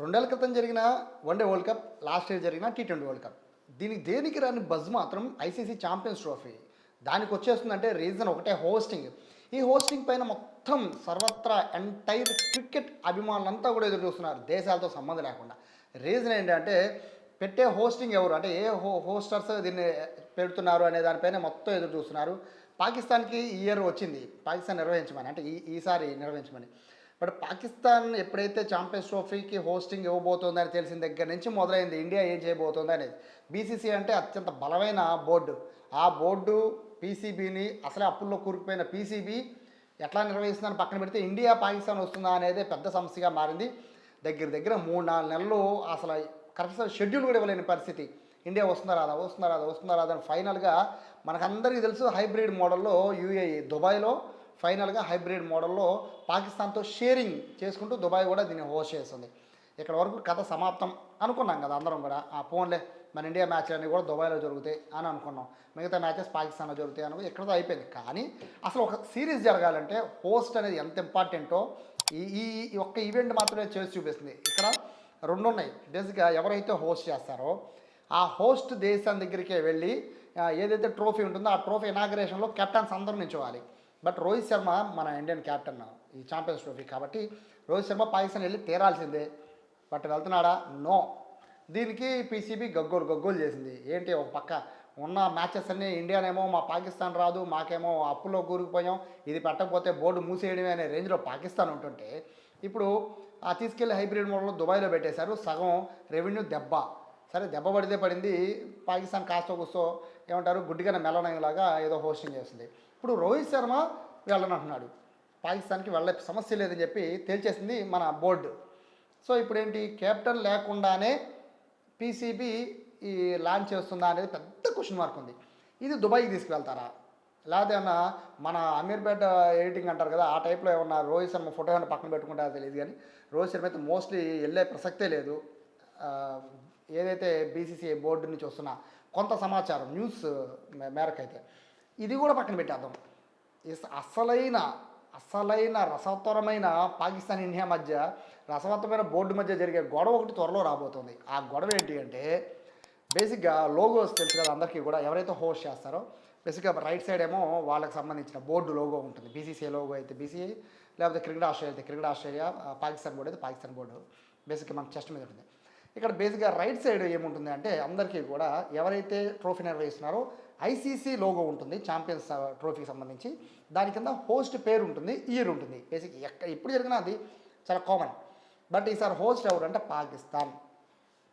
రెండేళ్ళ క్రితం జరిగిన one day world cup last year జరిగిన టీ ట్వంటీ వరల్డ్ కప్. దీనికి దేనికి రాని బజ్ మాత్రం ఐసీసీ ఛాంపియన్స్ ట్రోఫీ. దానికి వచ్చేస్తుందంటే రీజన్ ఒకటే హోస్టింగ్. ఈ హోస్టింగ్ పైన మొత్తం సర్వత్రా ఎంటైర్ క్రికెట్ అభిమానులంతా కూడా ఎదురు చూస్తున్నారు. దేశాలతో సంబంధం లేకుండా. రీజన్ ఏంటంటే పెట్టే హోస్టింగ్ ఎవరు? అంటే ఏ హో హోస్టర్స్ దీన్ని పెడుతున్నారు అనే దానిపైన మొత్తం ఎదురు చూస్తున్నారు. పాకిస్తాన్కి ఈ ఇయర్ వచ్చింది. పాకిస్తాన్ నిర్వహించమని అంటే ఈ ఈసారి నిర్వహించమని. బట్ పాకిస్తాన్ ఎప్పుడైతే ఛాంపియన్స్ ట్రోఫీకి హోస్టింగ్ ఇవ్వబోతోందని తెలిసిన దగ్గర నుంచి మొదలైంది. ఇండియా ఏం చేయబోతోంది అనేది. బీసీసీ అంటే అత్యంత బలమైన బోర్డు. ఆ బోర్డు పీసీబీని అసలే అప్పుల్లో కూరుకుపోయిన పీసీబీ ఎట్లా నిర్వహిస్తుందని పక్కన పెడితే ఇండియా పాకిస్తాన్ వస్తుందా అనేది పెద్ద సమస్యగా మారింది. దగ్గర దగ్గర మూడు నాలుగు నెలలు అసలు కరెక్ట్ షెడ్యూల్ కూడా ఇవ్వలేని పరిస్థితి. ఇండియా వస్తుందా రాదా? వస్తుందా రాదా? వస్తుందా రాదా? అని ఫైనల్గా మనకందరికీ తెలుసు హైబ్రిడ్ మోడల్లో యూఏఈ దుబాయ్లో ఫైనల్గా హైబ్రిడ్ మోడల్లో పాకిస్తాన్తో షేరింగ్ చేసుకుంటూ దుబాయ్ కూడా దీన్ని హోస్ట్ చేస్తుంది. ఇక్కడ వరకు కథ సమాప్తం అనుకున్నాం కదా అందరం కూడా. ఆ ఫోన్లే మన ఇండియా మ్యాచ్లు అన్నీ కూడా దుబాయ్లో జరుగుతాయి అని అనుకున్నాం. మిగతా మ్యాచెస్ పాకిస్తాన్లో జరుగుతాయి అనుకో ఇక్కడతో అయిపోయింది. కానీ అసలు ఒక సిరీస్ జరగాలంటే హోస్ట్ అనేది ఎంత ఇంపార్టెంటో ఈ ఈ ఒక్క ఈవెంట్ మాత్రమే చేసి చూపిస్తుంది. ఇక్కడ రెండు ఉన్నాయి బేసిక్గా ఎవరైతే హోస్ట్ చేస్తారో ఆ హోస్ట్ దేశం దగ్గరికే వెళ్ళి ఏదైతే ట్రోఫీ ఉంటుందో ఆ ట్రోఫీ ఇనాగ్రేషన్లో కెప్టెన్స్ అందరూ నిల్చోవాలి బట్ రోహిత్ శర్మ మన ఇండియన్ క్యాప్టెన్ ఈ ఛాంపియన్స్ ట్రోఫీ కాబట్టి రోహిత్ శర్మ పాకిస్తాన్ వెళ్ళి తీరాల్సిందే. బట్ వెళ్తున్నాడా? నో. దీనికి పీసీబీ గగ్గోలు గగ్గోలు చేసింది. ఏంటి ఒక పక్క ఉన్న మ్యాచెస్ అన్నీ ఇండియానేమో మా పాకిస్తాన్ రాదు మాకేమో అప్పులో కూరుకుపోయాం ఇది పెట్టకపోతే బోర్డు మూసేయడమే అనే రేంజ్లో పాకిస్తాన్ ఉంటుంటే ఇప్పుడు ఆ తీసుకెళ్ళి హైబ్రిడ్ మోడల్ దుబాయ్లో పెట్టేశారు. సగం రెవెన్యూ దెబ్బ. సరే దెబ్బ పడితే పడింది. పాకిస్తాన్ కాస్త కూస్తో ఏమంటారు గుడ్డిగా మెల్లనలాగా ఏదో హోస్టింగ్ చేస్తుంది. ఇప్పుడు రోహిత్ శర్మ వెళ్ళనంటున్నాడు. పాకిస్తాన్కి వెళ్ళే సమస్య లేదని చెప్పి తేల్చేసింది మన బోర్డు. సో ఇప్పుడు ఏంటి కెప్టెన్ లేకుండానే పీసీబీ ఈ లాంచ్ చేస్తుందా అనేది పెద్ద క్వశ్చన్ మార్క్ ఉంది. ఇది దుబాయ్కి తీసుకువెళ్తారా? లేకపోతే మన అమీర్పేట ఎడిటింగ్ అంటారు కదా ఆ టైప్లో ఏమన్నా రోహిత్ శర్మ ఫోటో ఏమైనా పక్కన పెట్టుకుంటారో తెలియదు కానీ రోహిత్ శర్మ అయితే మోస్ట్లీ వెళ్ళే ప్రసక్తే లేదు. ఏదైతే బీసీసీఐ బోర్డు నుంచి వస్తున్న కొంత సమాచారం న్యూస్ మేరకు అయితే ఇది కూడా పక్కన పెట్టేద్దాం. అసలైన అసలైన రసవత్తరమైన పాకిస్తాన్ ఇండియా మధ్య రసవత్వమైన బోర్డు మధ్య జరిగే గొడవ ఒకటి త్వరలో రాబోతుంది. ఆ గొడవ ఏంటి అంటే బేసిక్గా లోగోస్ తెలుసు కదా అందరికీ కూడా ఎవరైతే హోస్ట్ చేస్తారో బేసిక్గా రైట్ సైడ్ ఏమో వాళ్ళకి సంబంధించిన బోర్డు లోగో ఉంటుంది. బీసీసీఐ లోగో అయితే బీసీఐ లేకపోతే క్రికెట్ ఆస్ట్రేలియా అయితే క్రికెట్ ఆస్ట్రేలియా పాకిస్తాన్ బోర్డు అయితే పాకిస్తాన్ బోర్డు. బేసిక్గా మన చెస్ట్ మీద ఉంటుంది. ఇక్కడ బేసిక్గా రైట్ సైడ్ ఏముంటుంది అంటే అందరికీ కూడా ఎవరైతే ట్రోఫీ నిర్వహిస్తున్నారో ఐసీసీ లోగో ఉంటుంది ఛాంపియన్స్ ట్రోఫీకి uh, సంబంధించి. దాని కింద హోస్ట్ పేరు ఉంటుంది ఇయర్ ఉంటుంది. బేసిక్ ఎక్కడ ఎప్పుడు జరిగినా అది చాలా కామన్ బట్ ఈసారి హోస్ట్ ఎవరు అంటే పాకిస్తాన్.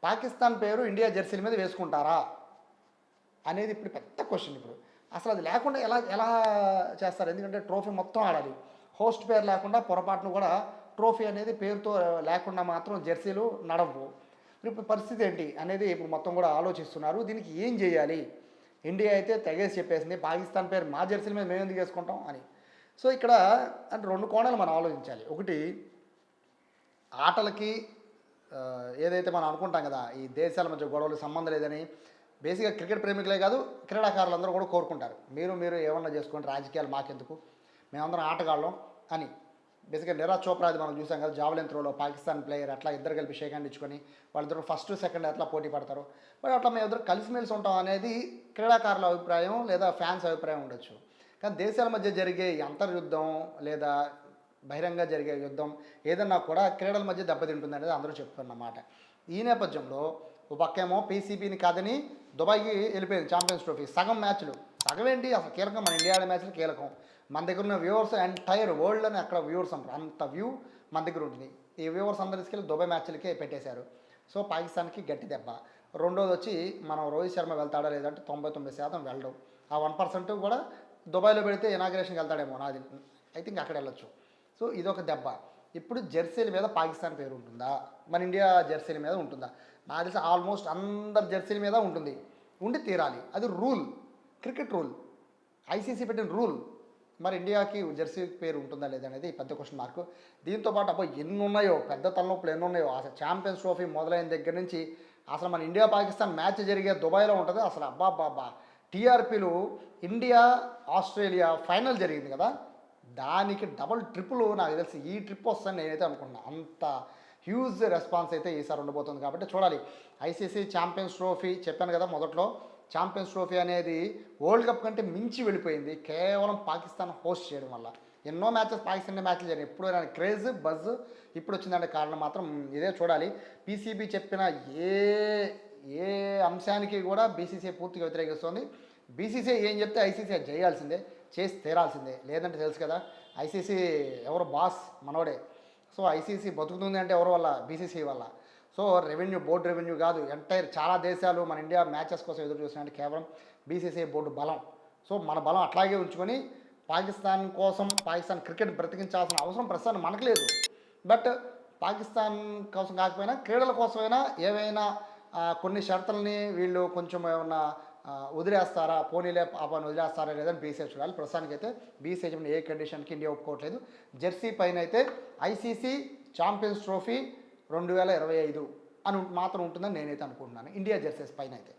పాకిస్తాన్ పేరు ఇండియా జెర్సీల మీద వేసుకుంటారా? అనేది ఇప్పుడు పెద్ద క్వశ్చన్ ఇప్పుడు. అసలు అది లేకుండా ఎలా ఎలా చేస్తారు? ఎందుకంటే ట్రోఫీ మొత్తం ఆడాలి. హోస్ట్ పేరు లేకుండా పొరపాటును కూడా ట్రోఫీ అనేది పేరుతో uh, లేకుండా మాత్రం జెర్సీలు నడవు. ఇప్పుడు పరిస్థితి ఏంటి అనేది ఇప్పుడు మొత్తం కూడా ఆలోచిస్తున్నారు. దీనికి ఏం చేయాలి? ఇండియా అయితే తెగేసి చెప్పేసింది పాకిస్తాన్ పేరు మా జెర్సీల మీద మేము ఎందుకు వేసుకుంటాం అని. సో ఇక్కడ అంటే రెండు కోణాలు మనం ఆలోచించాలి. ఒకటి ఆటలకి ఏదైతే మనం అనుకుంటాం కదా ఈ దేశాల మధ్య గొడవలు సంబంధం లేదని బేసిక్గా క్రికెట్ ప్రేమికులే కాదు క్రీడాకారులందరూ కూడా కోరుకుంటారు. మీరు మీరు ఏమన్నా చేసుకోండి రాజకీయాలు మాకెందుకు? మేమందరం ఆటగాళ్ళం అని. బేసిక్గా నిరాజ్ చోప్రా అది మనం చూసాం కదా జావలిన్ త్రోలో పాకిస్తాన్ ప్లేయర్ అట్లా ఇద్దరు కలిపి షేక్ హ్యాండ్ ఇచ్చుకొని వాళ్ళిద్దరు ఫస్ట్ సెకండ్ అట్లా పోటీ పడతారు. బట్ అట్లా మేము ఇద్దరు కలిసిమెలిసి ఉంటాం అనేది క్రీడాకారుల అభిప్రాయం లేదా ఫ్యాన్స్ అభిప్రాయం ఉండొచ్చు. కానీ దేశాల మధ్య జరిగే అంతర్యుద్ధం లేదా బహిరంగ జరిగే యుద్ధం ఏదన్నా కూడా క్రీడల మధ్య దెబ్బతింటుంది అనేది అందరూ చెప్తున్నమాట. ఈ నేపథ్యంలో ఒక పక్కేమో పీసీబీని కాదని దుబాయ్కి వెళ్ళిపోయింది ఛాంపియన్స్ ట్రోఫీ సగం మ్యాచ్లు సగం ఏంటి అసలు కీలకం మన ఇండియా ఆడే మ్యాచ్లు కీలకం. మన దగ్గర ఉన్న వ్యూవర్స్ ఎంటైర్ వరల్డ్లోనే అక్కడ వ్యూవర్స్ అంటారు అంత వ్యూ మన దగ్గర ఉంటుంది ఈ వ్యూవర్స్ అందరి తీసుకెళ్ళి దుబాయ్ మ్యాచ్లకే పెట్టేశారు. సో పాకిస్తాన్కి గట్టి దెబ్బ. రెండోది వచ్చి మనం రోహిత్ శర్మ వెళ్తాడా లేదంటే తొంభై తొమ్మిది శాతం వెళ్ళడం. ఆ వన్ పర్సెంట్ కూడా దుబాయ్లో పెడితే ఇనాగ్రేషన్కి వెళ్తాడేమో నాది. ఐ థింక్ అక్కడ వెళ్ళొచ్చు. సో ఇదొక దెబ్బ. ఇప్పుడు జెర్సీల మీద పాకిస్తాన్ పేరు ఉంటుందా? మన ఇండియా జెర్సీల మీద ఉంటుందా? నాకు తెలిసి ఆల్మోస్ట్ అందరు జెర్సీల మీద ఉంటుంది. ఉండి తీరాలి. అది రూల్. Cricket rule. ఐసీసీ పెట్టిన రూల్. మరి ఇండియాకి జెర్సీ పేరు ఉంటుందా లేదనేది అనేది పెద్ద క్వశ్చన్ మార్క్ దీంతో పాటు అబ్బో ఎన్ని ఉన్నాయో పెద్ద తలనొప్పులు ఎన్ని ఉన్నాయో అసలు ఛాంపియన్స్ ట్రోఫీ మొదలైన దగ్గర నుంచి అసలు మన ఇండియా పాకిస్తాన్ మ్యాచ్ జరిగే దుబాయ్లో ఉంటుంది. అసలు అబ్బా అబ్బా టీఆర్పీలు ఇండియా ఆస్ట్రేలియా ఫైనల్ జరిగింది కదా. దానికి డబుల్ ట్రిపుల్ నాకు తెలిసి ఈ ట్రిప్ వస్తుందని నేనైతే అనుకున్నాను అంత హ్యూజ్ రెస్పాన్స్ అయితే ఈసారి ఉండబోతుంది కాబట్టి చూడాలి. ఐసీసీ ఛాంపియన్స్ ట్రోఫీ చెప్పాను కదా మొదట్లో. ఛాంపియన్స్ ట్రోఫీ అనేది వరల్డ్ కప్ కంటే మించి వెళ్ళిపోయింది. కేవలం పాకిస్తాన్ హోస్ట్ చేయడం వల్ల. ఎన్నో మ్యాచెస్ పాకిస్తాన్ మ్యాచ్లు జరిగాయి. ఎప్పుడు క్రేజ్ బజ్ ఇప్పుడు వచ్చిందంటే కారణం మాత్రం ఇదే చూడాలి. పీసీబీ చెప్పిన ఏ ఏ అంశానికి కూడా బీసీసీ పూర్తిగా వ్యతిరేకిస్తుంది. బీసీసీ ఏం చెప్తే ఐసీసీ అది చేయాల్సిందే చేసి తీరాల్సిందే. లేదంటే తెలుసు కదా ఐసీసీ ఎవరు బాస్ మనోడే. సో ఐసీసీ బతుకుతుంది అంటే ఎవరి వల్ల? బీసీసీ వల్ల. సో రెవెన్యూ బోర్డు రెవెన్యూ కాదు ఎంటైర్ చాలా దేశాలు మన ఇండియా మ్యాచెస్ కోసం ఎదురు చూసినట్టు కేవలం బీసీసీఐ బోర్డు బలం. సో మన బలం అట్లాగే ఉంచుకొని పాకిస్తాన్ కోసం పాకిస్తాన్ క్రికెట్ బ్రతికించాల్సిన అవసరం ప్రస్తుతాన్ని మనకు లేదు. బట్ పాకిస్తాన్ కోసం కాకపోయినా క్రీడల కోసమైనా ఏవైనా కొన్ని షరతుల్ని వీళ్ళు కొంచెం ఏమన్నా వదిలేస్తారా? పోనీలే పాపాన్ని వదిలేస్తారా లేదని బీసీఐ చూడాలి. ప్రస్తుతానికైతే బీసీఐ చెప్పిన ఏ కండిషన్కి ఇండియా ఒప్పుకోవట్లేదు. జెర్సీ పైన అయితే ఐసీసీ ఛాంపియన్స్ ట్రోఫీ రెండు వేల ఇరవై ఐదు అని మాత్రం ఉంటుందని నేనైతే అనుకుంటున్నాను. ఇండియా జెర్సీస్ పైన అయితే.